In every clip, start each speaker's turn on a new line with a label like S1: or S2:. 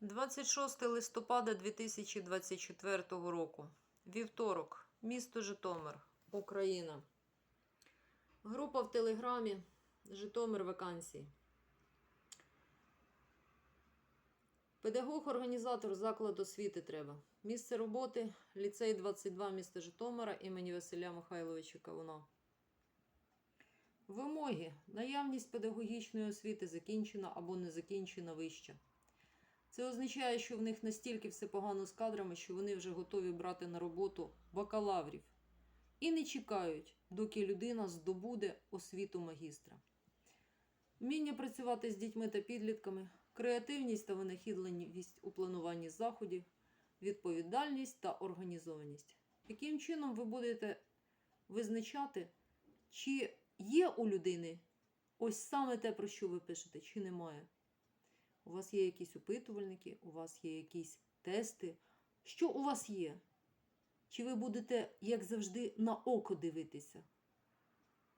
S1: 26 листопада 2024 року. Вівторок. Місто Житомир, Україна. Група в Телеграмі Житомир вакансії. Педагог-організатор закладу освіти треба. Місце роботи ліцей 22 міста Житомира імені Василя Михайловича Кавуна. Вимоги. Наявність педагогічної освіти закінчена або не закінчена вища. Це означає, що в них настільки все погано з кадрами, що вони вже готові брати на роботу бакалаврів і не чекають, доки людина здобуде освіту магістра. Вміння працювати з дітьми та підлітками, креативність та винахідливість у плануванні заходів, відповідальність та організованість. Яким чином ви будете визначати, чи є у людини ось саме те, про що ви пишете, чи немає? У вас є якісь опитувальники, у вас є якісь тести. Що у вас є? Чи ви будете, як завжди, на око дивитися,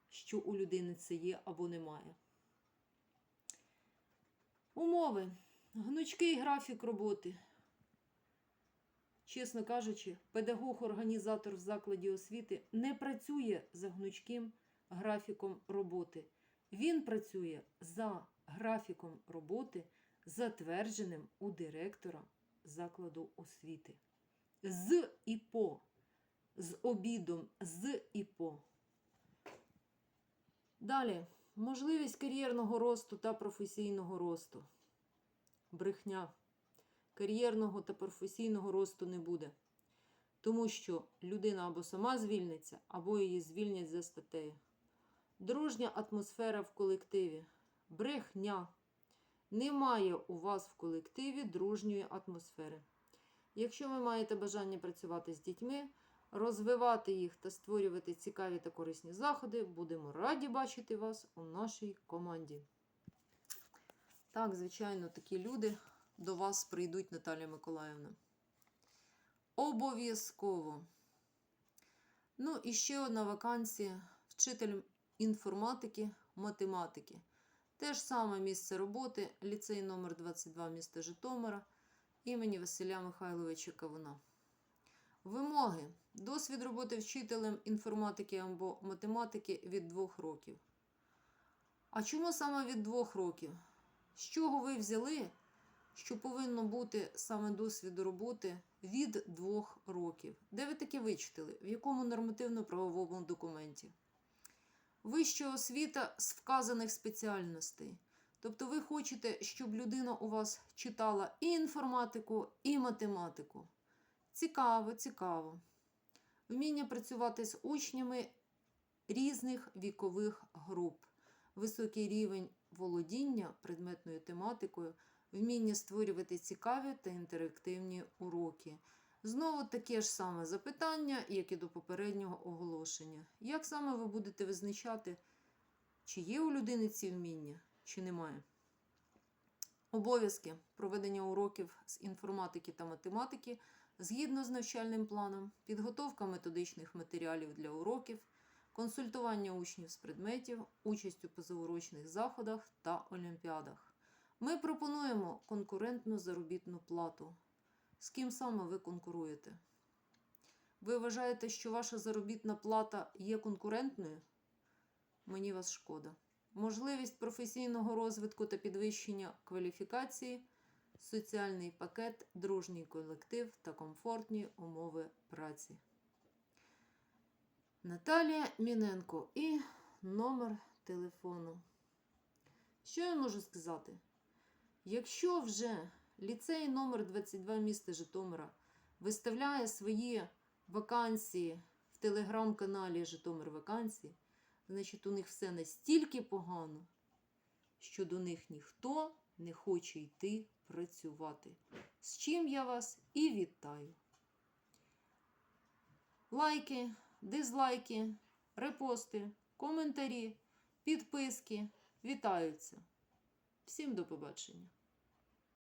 S1: що у людини це є або немає? Умови. Гнучкий графік роботи. Чесно кажучи, педагог-організатор в закладі освіти не працює за гнучким графіком роботи. Він працює за графіком роботи, затвердженим у директора закладу освіти. З і по. З обідом з і по. Далі. Можливість кар'єрного росту та професійного росту. Брехня. Кар'єрного та професійного росту не буде. Тому що людина або сама звільниться, або її звільнять за статтею. Дружня атмосфера в колективі. Брехня. Немає у вас в колективі дружньої атмосфери. Якщо ви маєте бажання працювати з дітьми, розвивати їх та створювати цікаві та корисні заходи, будемо раді бачити вас у нашій команді. Так, звичайно, такі люди до вас прийдуть, Наталія Миколаївна. Обов'язково. Ну, і ще одна вакансія: вчитель інформатики, математики. Те ж саме місце роботи, ліцей номер 22 міста Житомира імені Василя Михайловича Кавуна. Вимоги. Досвід роботи вчителем інформатики або математики від 2 років. А чому саме від 2 років? З чого ви взяли, що повинно бути саме досвіду роботи від 2 років? Де ви таке вичитали? В якому нормативно-правовому документі? Вища освіта з вказаних спеціальностей. Тобто ви хочете, щоб людина у вас читала і інформатику, і математику. Цікаво, цікаво. Вміння працювати з учнями різних вікових груп, високий рівень володіння предметною тематикою, вміння створювати цікаві та інтерактивні уроки. Знову таке ж саме запитання, як і до попереднього оголошення. Як саме ви будете визначати, чи є у людини ці вміння, чи немає? Обов'язки проведення уроків з інформатики та математики згідно з навчальним планом, підготовка методичних матеріалів для уроків, консультування учнів з предметів, участь у позаурочних заходах та олімпіадах. Ми пропонуємо конкурентну заробітну плату. З ким саме ви конкуруєте? Ви вважаєте, що ваша заробітна плата є конкурентною? Мені вас шкода. Можливість професійного розвитку та підвищення кваліфікації, соціальний пакет, дружній колектив та комфортні умови праці. Наталія Міненко і номер телефону. Що я можу сказати? Якщо вже ліцей номер 22 міста Житомира виставляє свої вакансії в телеграм-каналі Житомир Вакансії, значить, у них все настільки погано, що до них ніхто не хоче йти працювати. З чим я вас і вітаю. Лайки, дизлайки, репости, коментарі, підписки вітаються. Всім до побачення!